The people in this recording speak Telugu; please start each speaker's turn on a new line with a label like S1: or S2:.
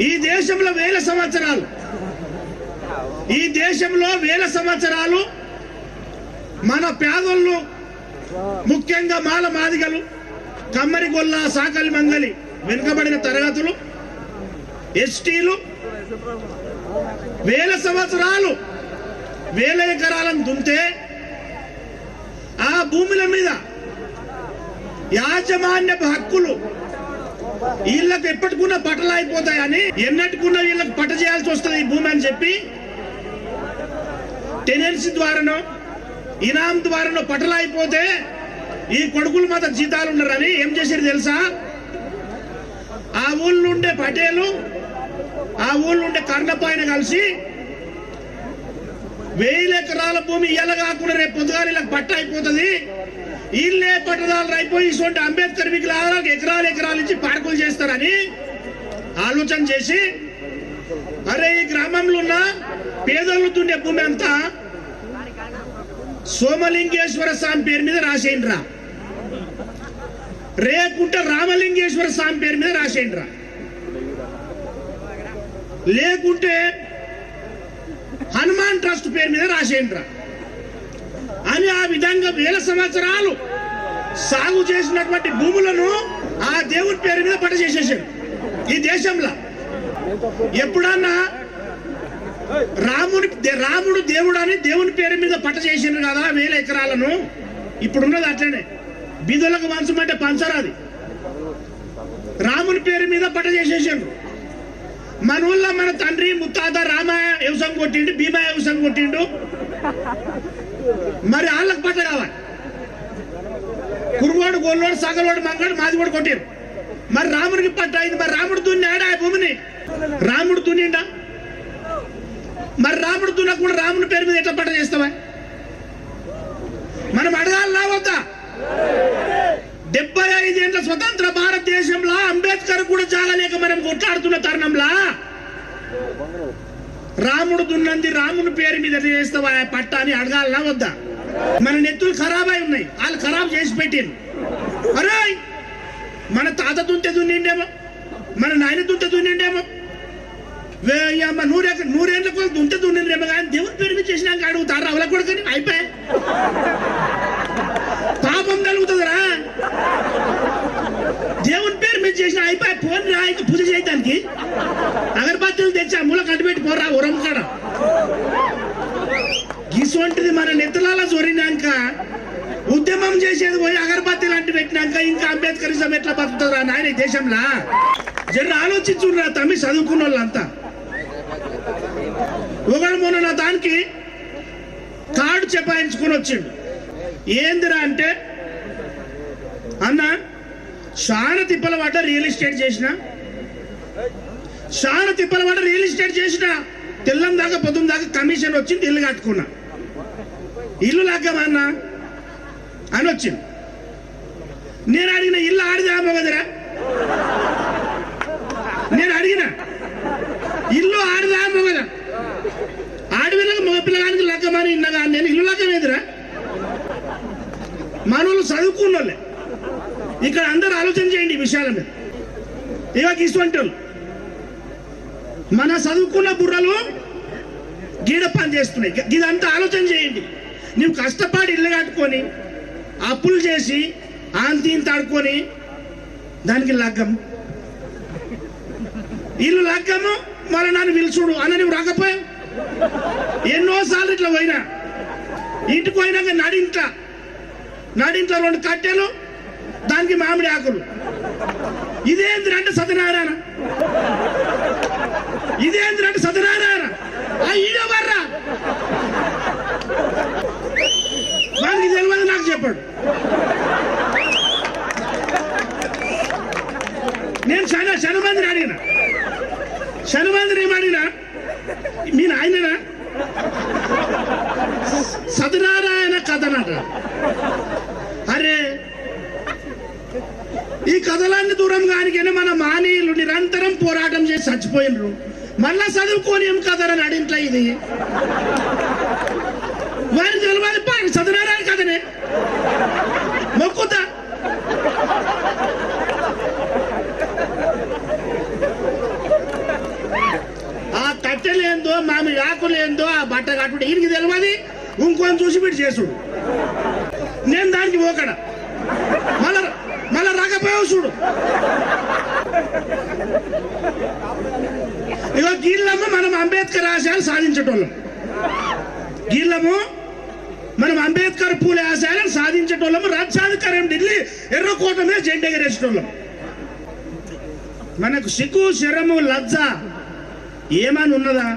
S1: ఈ దేశంలో వేల సంవత్సరాలు. ఈ దేశంలో వేల సంవత్సరాలు మన పేదోళ్ళు ముఖ్యంగా మాల మాదిగలు కమ్మరి గొల్ల సాకలి మంగలి వెనుకబడిన తరగతులు ఎస్టీలు వేల సంవత్సరాలు వేల ఎకరాలను దుంతే ఆ భూముల మీద యాజమాన్య హక్కులు వీళ్ళకి ఎప్పటికున్న పట్టలు అయిపోతాయని ఎన్నటికున్న వీళ్ళకి పట్ట చేయాల్సి వస్తుంది ఈ భూమి అని చెప్పి టెనెన్సీ ద్వారానో ఇనాం ద్వారానో పట్టలు అయిపోతే ఈ కొడుకులు మాత్రం జీతాలు ఉన్నారని ఏం చేశారు తెలుసా? ఆ ఊళ్ళో ఉండే పటేలు ఆ ఊళ్ళో ఉండే కర్ణపాయన కలిసి వేల ఎకరాల భూమి ఇయ్యాల కాకుండా అధికారులకు పట్ట అయిపోతుంది. వీళ్ళే పట్టదారులు అయిపోయి ఇటువంటి అంబేద్కర్ విగ్రహాలకు ఎకరాలు ఎకరాలు ఇచ్చి పార్కులు చేస్తారని ఆలోచన చేసి అరే ఈ గ్రామంలో ఉన్న పేదలుతుండే భూమి అంతా సోమలింగేశ్వర స్వామి పేరు మీద రాసేయండిరా. రేపుంటే రామలింగేశ్వర స్వామి పేరు మీద రాసేయండిరా. లేకుంటే హనుమాన్ ట్రస్ట్ పేరు మీద రాసేయండిరా. అని ఆ విధంగా వేల సంవత్సరాలు సాగు చేసినటువంటి భూములను ఆ దేవుని పేరు మీద పట్ట చేసేసాడు ఈ దేశంలో ఎప్పుడన్నా రాముని రాముడు దేవుడు అని దేవుని పేరు మీద పట్ట చేసిండు కదా వేల ఎకరాలను? ఇప్పుడున్నది అట్లనే. బీదలకు వంచమంటే పంచరాది రాముని పేరు మీద పట్ట చేసేసాడు. మన ఊళ్ళో మన తండ్రి ముత్తాత రామాయ వ్యవసాయం కొట్టిండు భీమా వ్యవసాయం కొట్టిండు. మరి వాళ్ళకి బట్ట కావాలి. కురువాడు గోల్లోడు సగలోడు మంగడు మాది కూడా కొట్టారు. మరి రాముడికి పట్ట అయింది. మరి రాముడు దున్నాడా ఆ భూమిని? రాముడు దున్నిండా? మరి రాముడు దున్నకుండా రాముడి పేరు మీద ఎట్లా పట్ట చేస్తావా? మనం అడగాలి వద్దా? డెబ్బై ఐదేళ్ళ స్వతంత్ర భారతదేశంలో అంబేద్కర్ కూడా జాగలేక మనం కొట్లాడుతున్న తరుణంలా? రాముడు దున్నంది రాముని పేరు మీద ఎట్లా చేస్తావా ఆ పట్ట అని అడగాలనా వద్దా? మన నెత్తులు ఖరాబ్ అయి ఉన్నాయి. వాళ్ళు ఖరాబ్ చేసి పెట్టారు. అరే మన తాత దుంతే దున్నిండేమో. మన నాయన దుంత దున్నిండేమో. వేయమ్మ నూరె నూరేళ్ళ కోసం దుంతే దున్నిండేమో కానీ దేవుని పేరు మీద చేసినాక అడుగుతారు? అవల కొడుకని? అయిపోయి. పాపం కలుగుతుందిరా దేవుని పేరు మీద చేసిన అయిపోయి. ఫోన్ రా పూజ చేయడానికి తెచ్చి ఆ మూల కట్టుబెట్టి పోరా ఉరం కాడ. ఇటువంటిది మన నిద్రల జొరినాక ఉద్యమం చేసేది పోయి అగరబత్తి లాంటి పెట్టినాక ఇంకా అంబేద్కరిజం ఎట్లా బతుకుతుందా నాయన ఈ దేశంలో? జర ఆలోచించురా తమ్మి చదువుకున్న వాళ్ళంతా ఒకడు మొన్న నా దానికి కార్డు చెపాయించుకొని వచ్చిండు. ఏందిరా అంటే అన్న చాలా తిప్పల పడ్డ రియల్ ఎస్టేట్ చేసిన? చాలా తిప్పల పడ రియల్ ఎస్టేట్ చేసిన తెల్లం దాకా పొద్దున్న దాకా కమిషన్ వచ్చింది ఇల్లు కట్టుకున్నా. ఇల్లు లగ్గమన్నా అని వచ్చింది. నేను అడిగిన ఇల్లు ఆడిదామో కదరా? నేను అడిగిన. ఇల్లు ఆడిదామో కదా? ఆడపిల్లకి మగ పిల్లగానికి లగ్గమని ఇన్నగా నేను ఇల్లు లగ్గమేదిరా మనోళ్ళు చదువుకున్న ఇక్కడ అందరూ ఆలోచన చేయండి ఈ విషయాల మీద. ఇవాకి ఇటువంటి వాళ్ళు. మన చదువుకున్న బుర్రలు గీడ పని చేస్తున్నాయి. ఇదంతా ఆలోచన చేయండి. నువ్వు కష్టపడి ఇల్లు కట్టుకొని అప్పులు చేసి ఆంతీని తాడుకొని దానికి లగ్గం. ఇల్లు లగ్గము మరి నన్ను పిలుచుడు. అన్న నువ్వు రాకపోయావు. ఎన్నోసార్లు ఇట్లా పోయినా. ఇంటికి పోయినాక నడింట నడింట్లో రెండు కట్టెలు దానికి మామిడి ఆకులు. ఇదేంద్ర అంటే సత్యనారాయణ? ఇదేంద్ర అంటే సత్యనారాయణ. ఆ ఈడో వానికి తెలియదు నాకు చెప్పాడు. నేను శన శనమందిని అడిగిన. శనమందిని ఏం అడిగినా? మీ నాయననా? సత్యనారాయణ కథనట. అరే ఈ కథలన్నీ దూరం కానికనే మన మానీయులు నిరంతరం పోరాటం చేసి చచ్చిపోయినరు. మళ్ళా చదువుకొని ఏం కదరని అడింట్లో ఇది? వారి తెలియాలి పాడు చదివారా కదనే మొక్కుతా. ఏందో మామి ఆకులు ఏందో ఆ బట్ట కట్టుడు ఈయనకి తెలియదు ఇంకొని చూసి వీడు చేసుడు. నేను దానికి పోకడ మళ్ళా మళ్ళా రాకపోయావు చూడు ఇగో గీళ్ళమ్మ మనం అంబేద్కర్ ఆశయాలు సాధించటోళ్ళం. గీళ్ళము మనం అంబేద్కర్ పూలే ఆశయాలను సాధించటోళ్ళము రాజ్యాధికారం ఢిల్లీ ఎర్రకోట మీద జెండా ఎగరేసేటోళ్ళం. మనకు సిగ్గు శరము లజ్జ ఏమని ఉన్నదా